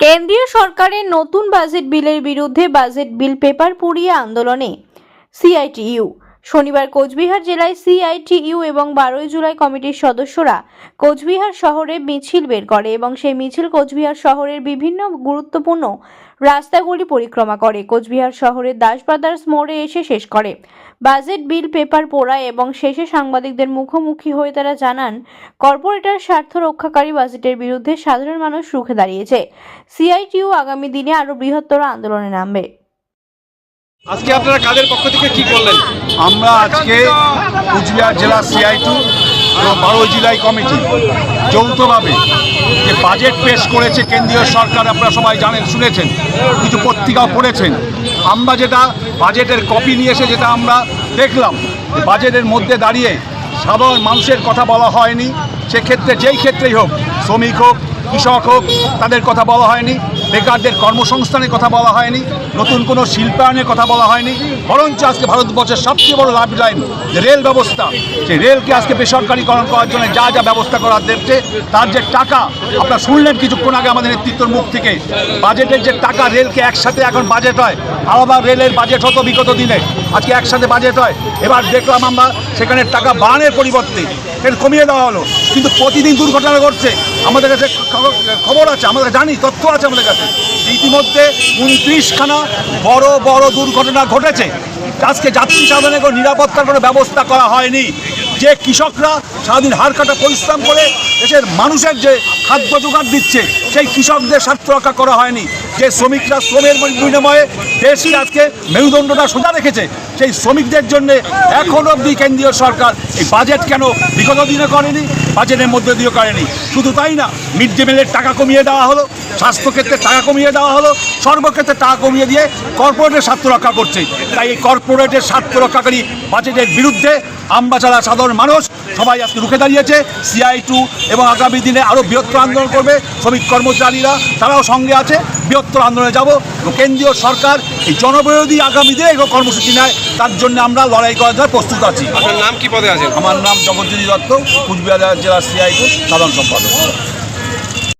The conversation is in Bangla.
কেন্দ্রীয় সরকারের নতুন বাজেট বিলের বিরুদ্ধে বাজেট বিল পেপার পুড়িয়ে আন্দোলনে। সিআইটিইউ শনিবার কোচবিহার জেলায় সিআইটিইউ এবং বারোই জুলাই কমিটির সদস্যরা কোচবিহার শহরে মিছিল বের করে এবং সেই মিছিল কোচবিহার শহরের বিভিন্ন গুরুত্বপূর্ণ রাস্তাগুলি পরিক্রমা করে। কোচবিহার শহরের দাস ব্রাদার্স মোড়ে এসে শেষ করে। বাজেট বিল, পেপার পোড়ায় এবং শেষে সাংবাদিকদের মুখোমুখি হয়ে তারা জানান, কর্পোরেটর স্বার্থ রক্ষাকারী বাজেটের বিরুদ্ধে সাধারণ মানুষ রুখে দাঁড়িয়েছে। সিআইটিইউ আগামী দিনে আরও বৃহত্তর আন্দোলনে নামবে। আজকে আপনারা কাদের পক্ষ থেকে কি করলেন? আমরা আজকে কুচবিহার জেলা সিআইটু এবং বারো জেলায় কমিটি যৌথভাবে যে বাজেট পেশ করেছে কেন্দ্রীয় সরকার, আপনারা সবাই জানেন, শুনেছেন, কিছু পত্রিকাও পড়েছেন। আমরা যেটা বাজেটের কপি নিয়ে এসে যেটা আমরা দেখলাম বাজেটের মধ্যে দাঁড়িয়ে সাধারণ মানুষের কথা বলা হয়নি। সেক্ষেত্রে যেই ক্ষেত্রেই হোক, শ্রমিক হোক কৃষক হোক, তাদের কথা বলা হয়নি, বেকারদের কর্মসংস্থানের কথা বলা হয়নি, নতুন কোনো শিল্পায়নের কথা বলা হয়নি, বরঞ্চ আজকে ভারতবর্ষের সবচেয়ে বড় লাভ লাইন, যে রেল ব্যবস্থা, সেই রেলকে আজকে বেসরকারিকরণ করার জন্য যা যা ব্যবস্থা করার দেখছে তার যে টাকা, আপনারা শুনলেন কিছুক্ষণ আগে আমাদের নেতৃত্বর মুখ থেকে, বাজেটের যে টাকা রেলকে একসাথে এখন বাজেট হয়, আলাদা রেলের বাজেট হতো বিগত দিনে, আজকে একসাথে বাজেট হয়, এবার দেখলাম আমরা সেখানে টাকা বাড়ানোর পরিবর্তে সেটা কমিয়ে দেওয়া হলো। কিন্তু প্রতিদিন দুর্ঘটনা ঘটছে। আমাদের কাছে খবর আছে, আমাদের জানি, তথ্য আছে আমাদের কাছে। ইতিমধ্যে উনত্রিশখানা বড় বড় দুর্ঘটনা ঘটেছে। আজকে যাত্রী সাধনে কোনো নিরাপত্তার কোনো ব্যবস্থা করা হয়নি। যে কৃষকরা সারাদিন হাড় কাটা পরিশ্রম করে দেশের মানুষের যে খাদ্য জোগাড় দিচ্ছে। সেই কৃষকদের স্বার্থ রক্ষা করা হয়নি। যে শ্রমিকরা শ্রমের বিনিময়ে দেশই আজকে মেরুদণ্ডটা সোজা রেখেছে। সেই শ্রমিকদের জন্য এখন অবধি কেন্দ্রীয় সরকার এই বাজেট কেন বিগত দিনে করেনি বাজেটের মধ্যে দিয়ে করেনি? শুধু তাই না মিড ডে মিলের টাকা কমিয়ে দেওয়া হলো, স্বাস্থ্যক্ষেত্রে টাকা কমিয়ে দেওয়া হলো, সর্বক্ষেত্রে টাকা কমিয়ে দিয়ে কর্পোরেটের স্বার্থ রক্ষা করছে। তাই এই কর্পোরেটের স্বার্থ রক্ষাকারী বাজেটের বিরুদ্ধে আমরা সাধারণ মানুষ সবাই আজকে রুখে দাঁড়িয়েছে। সিআই টু এবং আগামী দিনে আরও বৃহত্তর আন্দোলন করবে শ্রমিক কর্মচারীরা। তারাও সঙ্গে আছে। বৃহত্তর আন্দোলনে যাব। এবং কেন্দ্রীয় সরকার এই জনবিরোধী আগামী দিনে এগুলো কর্মসূচি নেয় তার জন্য আমরা লড়াই করার জন্য প্রস্তুত আছি। আপনার নাম কি পদে আছে আমার নাম জগজ্যোতি দত্ত কুচবিহার জেলার সিআই টু সাধারণ সম্পাদক।